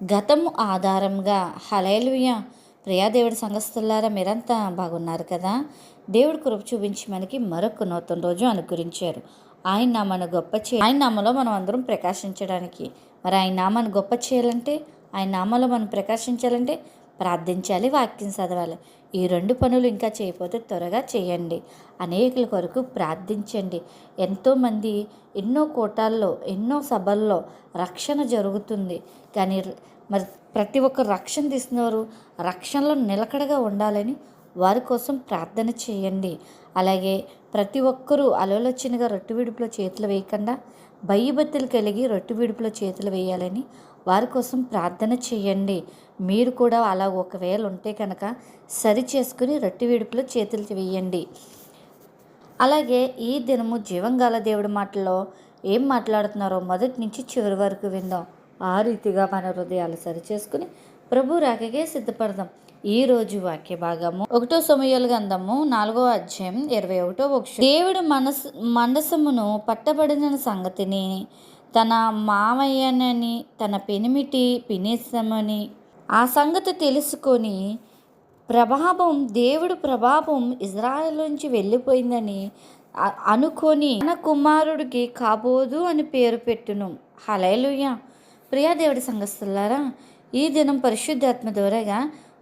గతము ఆధారంగా హలేలుయ ప్రియాదేవుడి సంఘస్థులారా మీరంతా బాగున్నారు కదా? దేవుడి కృప చూపించి మనకి మరొక నూతన రోజు అనుకరించారు ఆయన నామాన్ని గొప్ప చే ఆయన నామలో మనం అందరం ప్రకాశించడానికి. మరి ఆయన నామాన్ని గొప్ప చేయాలంటే ఆయన నామాలో మనం ప్రకాశించాలంటే ప్రార్థించాలి వాక్యం చదవాలి. ఈ రెండు పనులు ఇంకా చేయకపోతే త్వరగా చేయండి. అనేకుల కొరకు ప్రార్థించండి. ఎంతోమంది ఎన్నో కోటాల్లో ఎన్నో సభల్లో రక్షణ జరుగుతుంది. కానీ మరి ప్రతి ఒక్క రక్షణ తీసినవారు రక్షణలో నిలకడగా ఉండాలని వారి కోసం ప్రార్థన చేయండి. అలాగే ప్రతి ఒక్కరూ అలలోచనగా రొట్టె విడుపులో చేతులు వేయకుండా భయభత్తులు కలిగి రొట్టె విడుపులో చేతులు వేయాలని వారి కోసం ప్రార్థన చేయండి. మీరు కూడా అలా ఒకవేళ ఉంటే కనుక సరి చేసుకుని రొట్టె విడుపులో చేతులు వేయండి అలాగే ఈ దినము జీవంగాల దేవుడి మాటల్లో ఏం మాట్లాడుతున్నారో మొదటి నుంచి చివరి వరకు విందాం. ఆ రీతిగా మన హృదయాలు సరి చేసుకుని ప్రభు రాకగే సిద్ధపడదాం. ఈ రోజు వాక్య భాగము ఒకటో సమయాలు గంధము నాలుగో అధ్యాయం ఇరవై ఒకటో ఒక దేవుడు మనసు మనసమును పట్టబడిన సంగతిని తన మామయ్యనని తన పెనిమిటి పినేశమని ఆ సంగతి తెలుసుకొని ప్రభావం దేవుడు ప్రభావం ఇజ్రాయెల్ నుంచి వెళ్ళిపోయిందని అనుకొని తన కుమారుడికి కాబోదు అని పేరు పెట్టును. హలేలుయ ప్రియా దేవుడి సంఘస్థులారా ఈ దినం పరిశుద్ధాత్మ ద్వారాగా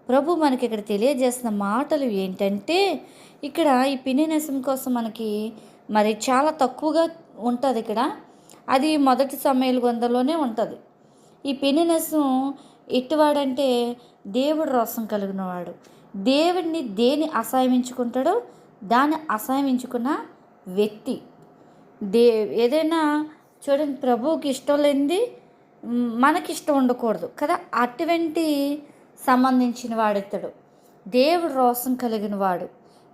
ప్రభు మనకి ఇక్కడ తెలియజేస్తున్న మాటలు ఏంటంటే ఇక్కడ ఈ పిన్నినసం కోసం మనకి మరి చాలా తక్కువగా ఉంటుంది ఇక్కడ. అది మొదటి సమయాల వందలోనే ఉంటుంది. ఈ పెనినెస్సు ఎట్టువాడంటే దేవుడు రసం కలిగినవాడు. దేవుడిని దేని అసహించుకుంటాడో దాన్ని అసహించుకున్న వ్యక్తి. దే ఏదైనా చూడండి ప్రభువుకి ఇష్టం లేనిది మనకి ఇష్టం ఉండకూడదు కదా. అటువంటి సంబంధించిన వాడితడు దేవుడు రోసం కలిగిన వాడు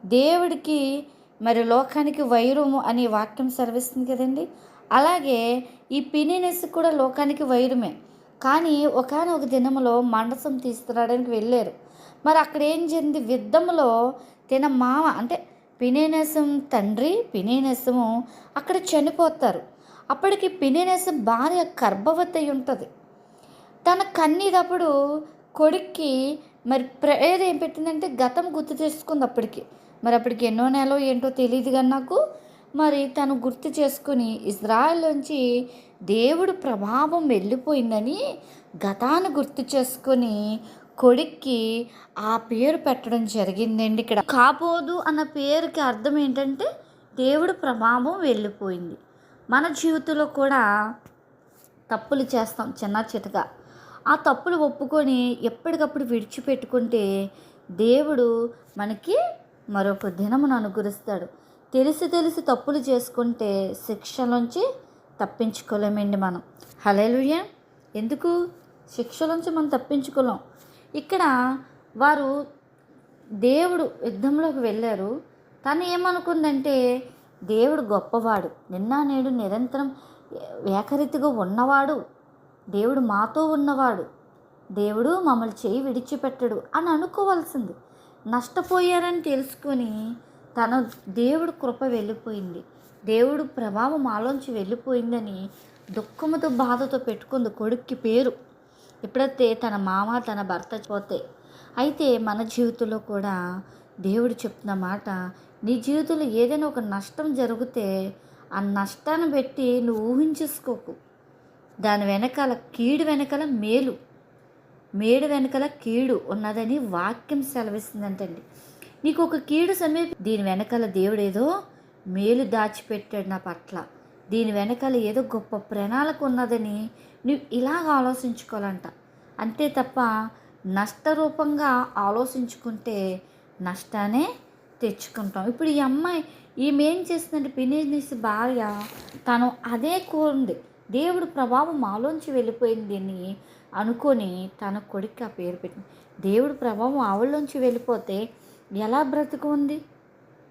దేవుడికి మరి లోకానికి వైరము అనే వాక్యం సర్విస్తుంది కదండి. అలాగే ఈ పినినెస్ కూడా లోకానికి వైరమే. కానీ ఒకనొక దినములో మండసం తీసుకురావడానికి వెళ్ళారు. మరి అక్కడ ఏం జరిగింది? యుద్ధంలో తిన మామ అంటే పినేనసం తండ్రి పినేనసము అక్కడ చనిపోతారు. అప్పటికి పినేనసం భార్య గర్భవతి అయి ఉంటుంది. తన కన్నీటప్పుడు కొడుక్కి మరి ప్రేద ఏం పెట్టిందంటే గతం గుర్తు చేసుకుంది అప్పటికి. మరి అప్పటికి ఎన్నో నెలలో ఏంటో తెలియదు కానీ నాకు. మరి తను గుర్తు చేసుకుని ఇజ్రాయెల్ నుంచి దేవుడు ప్రభావం వెళ్ళిపోయిందని గతాన్ని గుర్తు చేసుకొని కొడుక్కి ఆ పేరు పెట్టడం జరిగిందండి ఇక్కడ. కాపోదు అన్న పేరుకి అర్థం ఏంటంటే దేవుడు ప్రభావం వెళ్ళిపోయింది. మన జీవితంలో కూడా తప్పులు చేస్తాం చిన్న చితగా. ఆ తప్పులు ఒప్పుకొని ఎప్పటికప్పుడు విడిచిపెట్టుకుంటే దేవుడు మనకి మరొక దినమును అనుగురిస్తాడు తెలిసి తెలిసి తప్పులు చేసుకుంటే శిక్ష నుంచి తప్పించుకోలేమండి మనం. హలేలుయ ఎందుకు? శిక్ష నుంచి మనం తప్పించుకోలేం. ఇక్కడ వారు దేవుడు యుద్ధంలోకి వెళ్ళారు. తను ఏమనుకుందంటే దేవుడు గొప్పవాడు. నిన్న నేడు నిరంతరం ఏకరీతిగా ఉన్నవాడు. దేవుడు మాతో ఉన్నవాడు. దేవుడు మమ్మల్ని చేయి విడిచిపెట్టడు అని అనుకోవాల్సింది. నష్టపోయారని తెలుసుకొని తన దేవుడు కృప వెళ్ళిపోయింది. దేవుడు ప్రభావం ఆలోంచి వెళ్ళిపోయిందని దుఃఖముతో బాధతో పెట్టుకుంది కొడుక్కి పేరు. ఎప్పుడైతే తన మామ తన భర్త పోతే అయితే మన జీవితంలో కూడా దేవుడు చెప్తున్న మాట నీ జీవితంలో ఏదైనా ఒక నష్టం జరిగితే ఆ నష్టాన్ని పెట్టి నువ్వు ఊహించేసుకోకు. దాని వెనకాల కీడు వెనకాల మేలు. మేడు వెనకాల కీడు ఉన్నదని వాక్యం సెలవిస్తుందంటండి. నీకు ఒక కీడు సమీప దీని వెనకాల దేవుడేదో మేలు దాచిపెట్టాడు నా పట్ల. దీని వెనకాల ఏదో గొప్ప ప్రణాళిక ఉన్నదని నువ్వు ఇలాగ ఆలోచించుకోవాలంట. అంతే తప్ప నష్టరూపంగా ఆలోచించుకుంటే నష్టానే తెచ్చుకుంటాం. ఇప్పుడు ఈ అమ్మాయి ఈమె ఏం చేస్తుందంటే పినేసి భార్య తను అదే కోరింది. దేవుడు ప్రభావం మాలోంచి వెళ్ళిపోయింది అని అనుకొని తన కొడుకు ఆ పేరు పెట్టింది. దేవుడు ప్రభావం ఆవిడలోంచి వెళ్ళిపోతే ఎలా బ్రతుకు ఉంది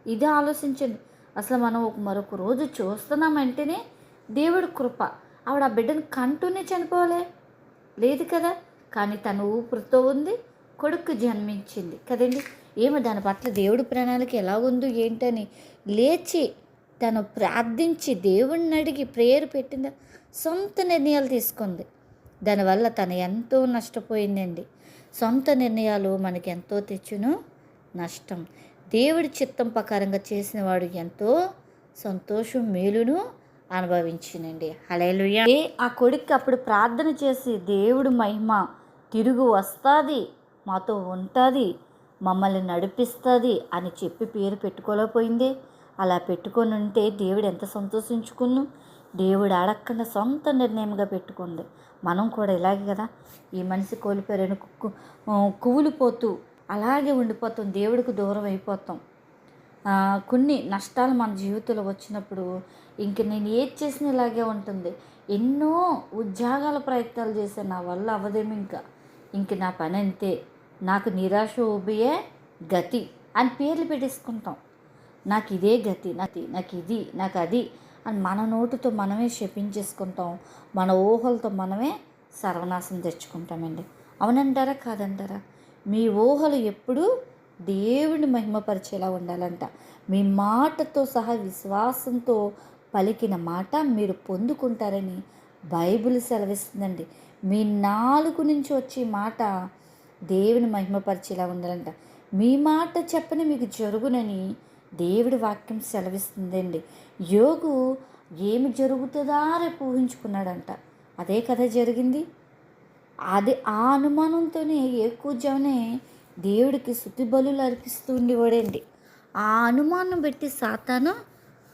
ఇదే ఆలోచించండి. అసలు మనం ఒక మరొక రోజు చూస్తున్నామంటేనే దేవుడి కృప. ఆవిడ ఆ బిడ్డను కంటూనే చనిపోలే. లేదు కదా? కానీ తను ఊపిరితో ఉంది కొడుకు జన్మించింది కదండి. ఏమో దాని పట్ల దేవుడి ప్రణాళిక ఎలా ఉందో ఏంటని లేచి తను ప్రార్థించి దేవుణ్ణి అడిగి ప్రేయర్ పెట్టిందా? సొంత నిర్ణయాలు తీసుకుంది. దానివల్ల తను ఎంతో నష్టపోయిందండి. సొంత నిర్ణయాలు మనకి ఎంతో తెచ్చును. నష్టం. దేవుడి చిత్తం ప్రకారంగా చేసిన వాడు ఎంతో సంతోషం మేలును అనుభవించినండి. హలేలుయ ఆ కొడుకు అప్పుడు ప్రార్థన చేసి దేవుడు మహిమ తిరుగు వస్తుంది మాతో ఉంటుంది మమ్మల్ని నడిపిస్తుంది అని చెప్పి పేరు పెట్టుకోలేకపోయింది. అలా పెట్టుకొని ఉంటే దేవుడు ఎంత సంతోషించుకున్నాం. దేవుడు అడగకుండా సొంత నిర్ణయంగా పెట్టుకుంది. మనం కూడా ఇలాగే కదా. ఈ మనిషి కోల్పోయారని కుక్కు కువ్వులిపోతూ అలాగే ఉండిపోతాం దేవుడికి దూరం అయిపోతాం. కొన్ని నష్టాలు మన జీవితంలో వచ్చినప్పుడు ఇంక నేను ఏది చేసినా ఇలాగే ఉంటుంది. ఎన్నో ఉద్యోగాల ప్రయత్నాలు చేశాను నా వల్ల అవ్వదేమి ఇంకా. ఇంక నా పని అంతే. నాకు నిరాశ ఊబియే గతి అని పేర్లు పెట్టేసుకుంటాం. నాకు ఇదే గతి నాకు నాకు ఇది నాకు అది అని మన నోటితో మనమే శపించేసుకుంటాం. మన ఊహలతో మనమే సర్వనాశం తెచ్చుకుంటామండి. అవునంటారా కాదంటారా? మీ ఊహలు ఎప్పుడూ దేవుని మహిమపరిచేలా ఉండాలంట. మీ మాటతో సహా విశ్వాసంతో పలికిన మాట మీరు పొందుకుంటారని బైబిల్ సెలవిస్తుందండి. మీ నాలుగు నుంచి వచ్చే మాట దేవుని మహిమపరిచేలా ఉండాలంట. మీ మాట చెప్పని మీకు జరుగునని దేవుడి వాక్యం సెలవిస్తుందండి. యోగు ఏమి జరుగుతుందా రేపు ఊహించుకున్నాడంట. అదే కథ జరిగింది. అది ఆ అనుమానంతోనే ఎక్కువజానే దేవుడికి శుతి బలులు అర్పిస్తూ ఉండేవాడండి. ఆ అనుమానం పెట్టి సాతాను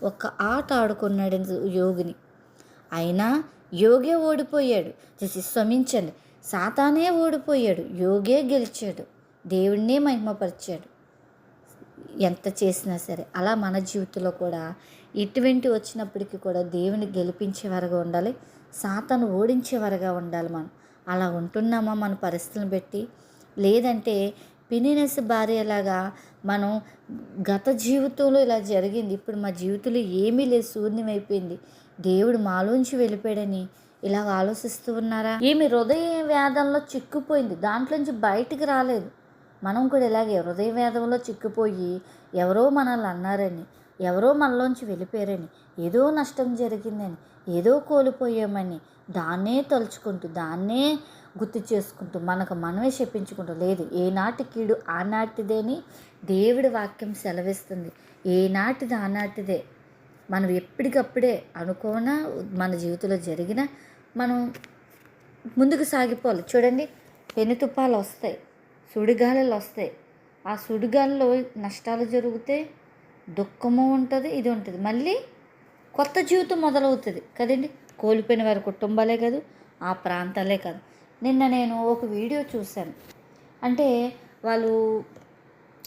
ఒక ఆట ఆడుకున్నాడు యోగిని. అయినా యోగే ఓడిపోయాడు. చేసి శ్రమించండి. సాతానే ఓడిపోయాడు. యోగే గెలిచాడు. దేవుడినే మహిమపరిచాడు. ఎంత చేసినా సరే అలా మన జీవితంలో కూడా ఇటువంటి వచ్చినప్పటికీ కూడా దేవుని గెలిపించేవారుగా ఉండాలి. సాతను ఓడించేవారుగా ఉండాలి మనం. అలా ఉంటున్నామా మన పరిస్థితులను బట్టి? లేదంటే పినినెస్ భార్యలాగా మనం గత జీవితంలో ఇలా జరిగింది. ఇప్పుడు మా జీవితంలో ఏమీ లేదు శూన్యమైపోయింది దేవుడు మాలోంచి వెళ్ళిపోయాడని ఇలా ఆలోచిస్తూ ఉన్నారా? ఏమి హృదయ వేదంలో చిక్కుపోయింది. దాంట్లోంచి బయటికి రాలేదు. మనం కూడా ఇలాగే హృదయ వేదంలో చిక్కుపోయి ఎవరో మనల్ని అన్నారని ఎవరో మనలోంచి వెళ్ళిపోయారని ఏదో నష్టం జరిగిందని ఏదో కోల్పోయామని దాన్నే తలుచుకుంటూ దాన్నే గుర్తు చేసుకుంటూ మనకు మనమే చెప్పించుకుంటూ లేదు ఏనాటి కీడు ఆనాటిదేని దేవుడి వాక్యం సెలవిస్తుంది. ఏనాటిది ఆనాటిదే. మనం ఎప్పటికప్పుడే అనుకోనా మన జీవితంలో జరిగిన మనం ముందుకు సాగిపోవాలి. చూడండి పెనుతుపాలు వస్తాయి సుడిగాలులు వస్తాయి. ఆ సుడిగాలలో నష్టాలు జరిగితే దుఃఖము ఉంటుంది ఇది ఉంటుంది. మళ్ళీ కొత్త జీవితం మొదలవుతుంది కదండి? కోల్పోయిన వారి కుటుంబాలే కాదు ఆ ప్రాంతాలే కాదు. నిన్న నేను ఒక వీడియో చూశాను. అంటే వాళ్ళు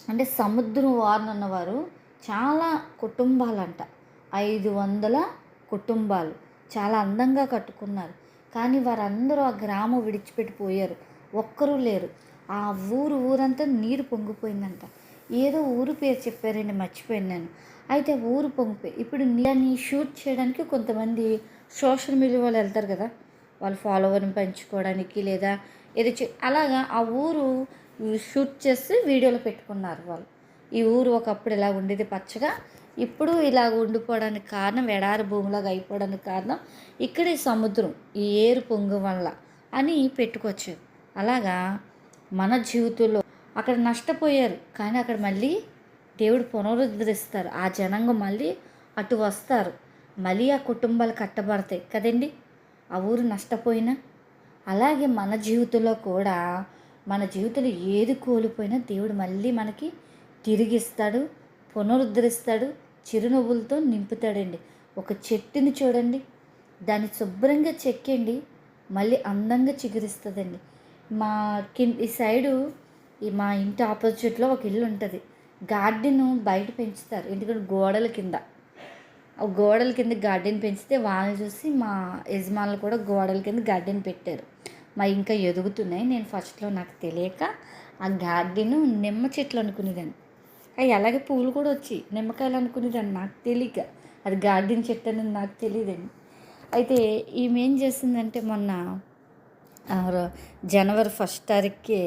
అంటే సముద్రం వారిన ఉన్నవారు చాలా కుటుంబాలంట. ఐదు వందల కుటుంబాలు చాలా అందంగా కట్టుకున్నారు. కానీ వారందరూ ఆ గ్రామం విడిచిపెట్టిపోయారు. ఒక్కరూ లేరు. ఆ ఊరు ఊరంతా నీరు పొంగిపోయిందంట. ఏదో ఊరు పేరు చెప్పారండి మర్చిపోయాను నేను. అయితే ఊరు పొంగిపోయి ఇప్పుడు దాన్ని షూట్ చేయడానికి కొంతమంది సోషల్ మీడియా వాళ్ళు వెళ్తారు కదా. వాళ్ళ ఫాలోవర్ని పెంచుకోవడానికి లేదా ఏదో అలాగా ఆ ఊరు షూట్ చేసి వీడియోలో పెట్టుకున్నారు వాళ్ళు. ఈ ఊరు ఒకప్పుడు ఇలా ఉండేది పచ్చగా. ఇప్పుడు ఇలా ఉండిపోవడానికి కారణం ఎడారి భూమిలాగా అయిపోవడానికి కారణం ఇక్కడ ఈ సముద్రం ఈ ఏరు పొంగు వల్ల అని పెట్టుకొచ్చారు అలాగా మన జీవితంలో అక్కడ నష్టపోయారు. కానీ అక్కడ మళ్ళీ దేవుడు పునరుద్ధరిస్తారు. ఆ జనాంగం మళ్ళీ అటు వస్తారు. మళ్ళీ ఆ కుటుంబాలు కట్టబడతాయి కదండి? ఆ ఊరు నష్టపోయినా? అలాగే మన జీవితంలో కూడా మన జీవితంలో ఏది కోల్పోయినా దేవుడు మళ్ళీ మనకి తిరిగిస్తాడు పునరుద్ధరిస్తాడు చిరునవ్వులతో నింపుతాడండి. ఒక చెట్టుని చూడండి. దాన్ని శుభ్రంగా చెక్కండి. మళ్ళీ అందంగా చిగురిస్తుందండి. మా కింద ఈ సైడు ఈ మా ఇంటి ఆపోజిట్లో ఒక ఇల్లు ఉంటుంది. గార్డెన్ బయట పెంచుతారు. ఎందుకంటే గోడల కింద. ఆ గోడల కింద గార్డెన్ పెంచితే వాళ్ళని చూసి మా యజమానులు కూడా గోడల కింద గార్డెన్ పెట్టారు. మా ఇంకా ఎదుగుతున్నాయి. నేను ఫస్ట్లో నాకు తెలియక ఆ గార్డెన్ నిమ్మ చెట్లు అనుకునేదాన్ని. అవి అలాగే పూలు కూడా వచ్చి నిమ్మకాయలు అనుకునేదాన్ని. నాకు తెలియక. అది గార్డెన్ చెట్టు అనేది నాకు తెలియదండి. అయితే ఈమె ఏం చేసిందంటే మొన్న జనవరి ఫస్ట్ తారీఖుకి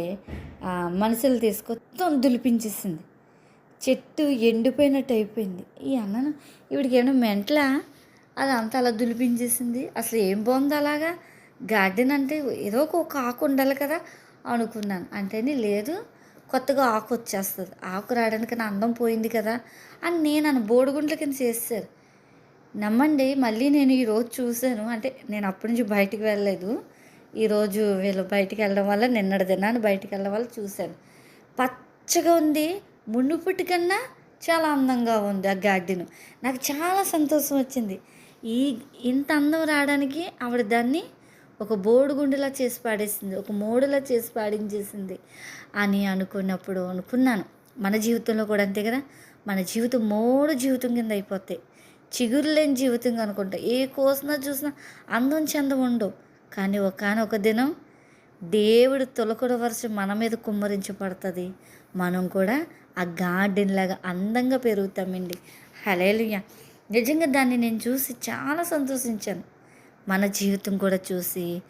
మనుషులు తీసుకొచ్చి దులిపించేసింది చెట్టు ఎండిపోయినట్టు అయిపోయింది. ఈ అన్నను ఇవిడికి ఏమైనా మెంటలా? అది అంత అలా దులిపించేసింది. అసలు ఏం బాగుంది అలాగా? గార్డెన్ అంటే ఏదో ఒక ఆకు ఉండాలి కదా అనుకున్నాను. అంటేనే లేదు. కొత్తగా ఆకు వచ్చేస్తుంది. ఆకు రావడానికి నా అందం పోయింది కదా అని నేను అని బోడిగుంట్ల కింద చేస్తారు నమ్మండి మళ్ళీ నేను ఈరోజు చూశాను. అంటే నేను అప్పటి నుంచి బయటికి వెళ్ళలేదు. ఈరోజు వీళ్ళు బయటికి వెళ్ళడం వల్ల నిన్నటి దినాన్ని బయటికి వెళ్ళడం వల్ల చూశాను. పచ్చగా ఉంది. మునుపటి కన్నా చాలా అందంగా ఉంది ఆ గార్డెన్. నాకు చాలా సంతోషం వచ్చింది. ఈ ఇంత అందం రావడానికి ఆవిడ దాన్ని ఒక బోడుగుండులా చేసి పాడేసింది ఒక మోడులా చేసి పాడించేసింది అని అనుకున్నప్పుడు అనుకున్నాను. మన జీవితంలో కూడా అంతే కదా? మన జీవితం మోడు జీవితం కింద అయిపోతాయి. చిగురు లేని జీవితం అనుకుంటా ఏ కోసినా చూసినా అందం చందం ఉండవు. కానీ ఒకనొక దినం దేవుడు తొలకడ వర్షం మన మీద కుమ్మరించబడుతుంది. మనం కూడా ఆ గార్డెన్ లాగా అందంగా పెరుగుతామండి. హలేలుయ నిజంగా దాన్ని నేను చూసి చాలా సంతోషించాను. మన జీవితం కూడా చూసి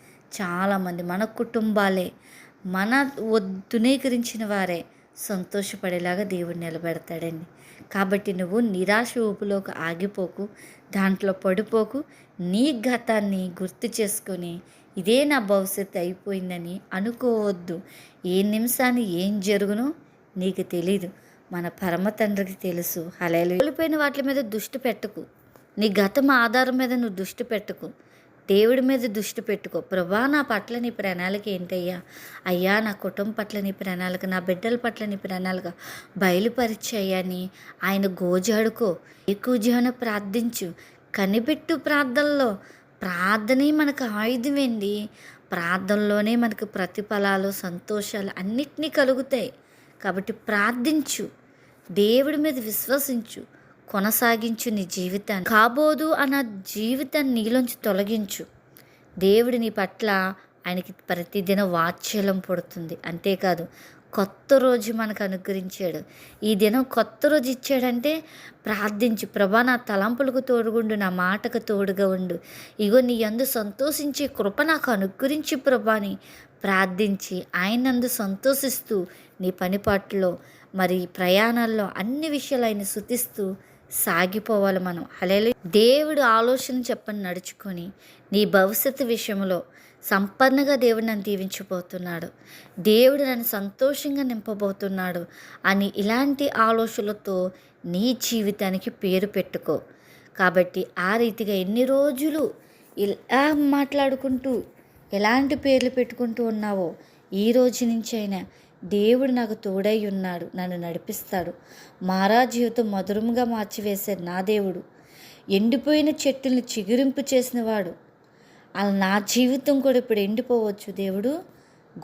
చాలామంది మన కుటుంబాలే మన వద్దునీకరించిన వారే సంతోషపడేలాగా దేవుడు నిలబెడతాడండి. కాబట్టి నువ్వు నిరాశ ఊపులోకి ఆగిపోకు దాంట్లో పడిపోకు నీ గతాన్ని గుర్తు చేసుకొని ఇదే నా భవిష్యత్తు అయిపోయిందని అనుకోవద్దు. ఏ నిమిషాన్ని ఏం జరుగునో నీకు తెలీదు. మన పరమ తండ్రికి తెలుసు. హలేలు కోల్పోయిన వాటి మీద దృష్టి పెట్టకు. నీ గతం ఆధారం మీద నువ్వు దృష్టి పెట్టకు. దేవుడి మీద దృష్టి పెట్టుకో. ప్రభా నా పట్ల నీ ప్రణాళిక ఏంటయ్యా? అయ్యా నా కుటుంబం పట్ల నీ ప్రణాళిక నా బిడ్డల పట్ల నీ ప్రణాళిక బయలుపరిచయ్యాని ఆయన గోజాడుకో. ఎక్కువజాన ప్రార్థించు. కనిపెట్టు ప్రార్థనలో. ప్రార్థనే మనకు ఆయుధమేంది ప్రార్థనలోనే మనకు ప్రతిఫలాలు సంతోషాలు అన్నిటినీ కలుగుతాయి. కాబట్టి ప్రార్థించు. దేవుడి మీద విశ్వసించు. కొనసాగించు నీ జీవితాన్ని. కాబోదు అన్న జీవితాన్ని నీలోంచి తొలగించు. దేవుడి నీ పట్ల ఆయనకి ప్రతిదిన వాత్సల్యం పడుతుంది. అంతేకాదు కొత్త రోజు మనకు అనుగ్రహించాడు. ఈ దినం కొత్త రోజు ఇచ్చాడంటే ప్రార్థించు. ప్రభా నా తలంపులకు తోడుగుండు నా మాటకు తోడుగా ఉండు. ఇగో నీ అందు సంతోషించే కృప నాకు అనుగ్రహించి ప్రభాని. ప్రార్థించి ఆయనందు సంతోషిస్తూ నీ పనిపాట్లో మరి ప్రయాణాల్లో అన్ని విషయాలు ఆయన శుతిస్తూ సాగిపోవాలి మనం. హలేలు దేవుడు ఆలోచన చెప్పని నడుచుకొని నీ భవిష్యత్తు విషయంలో సంపన్నగా దేవుడు నన్ను దీవించబోతున్నాడు. దేవుడు నన్ను సంతోషంగా నింపబోతున్నాడు అని ఇలాంటి ఆలోచనలతో నీ జీవితానికి పేరు పెట్టుకో. కాబట్టి ఆ రీతిగా ఎన్ని రోజులు ఇలా మాట్లాడుకుంటూ ఎలాంటి పేర్లు పెట్టుకుంటూ ఉన్నావో? ఈ రోజు నుంచి అయినా దేవుడు నాకు తోడై ఉన్నాడు నన్ను నడిపిస్తాడు. మారా జీవితం మధురంగా మార్చివేసే నా దేవుడు. ఎండిపోయిన చెట్టుల్ని చిగురింపు చేసినవాడు. అలా నా జీవితం కూడా ఇప్పుడు ఎండిపోవచ్చు దేవుడు.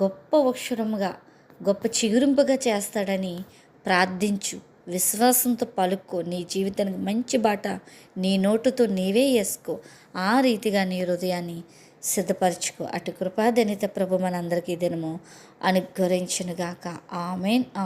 గొప్ప అక్షరముగా గొప్ప చిగురింపుగా చేస్తాడని ప్రార్థించు. విశ్వాసంతో పలుక్కో. నీ జీవితానికి మంచి బాట నీ నోటుతో నీవే వేసుకో. ఆ రీతిగా నీ హృదయాన్ని సిద్ధపరచుకో. అటు కృపాదనిత ప్రభు మనందరికీ దినము అనుగ్రహించునుగాక. ఆమెన్ ఆమె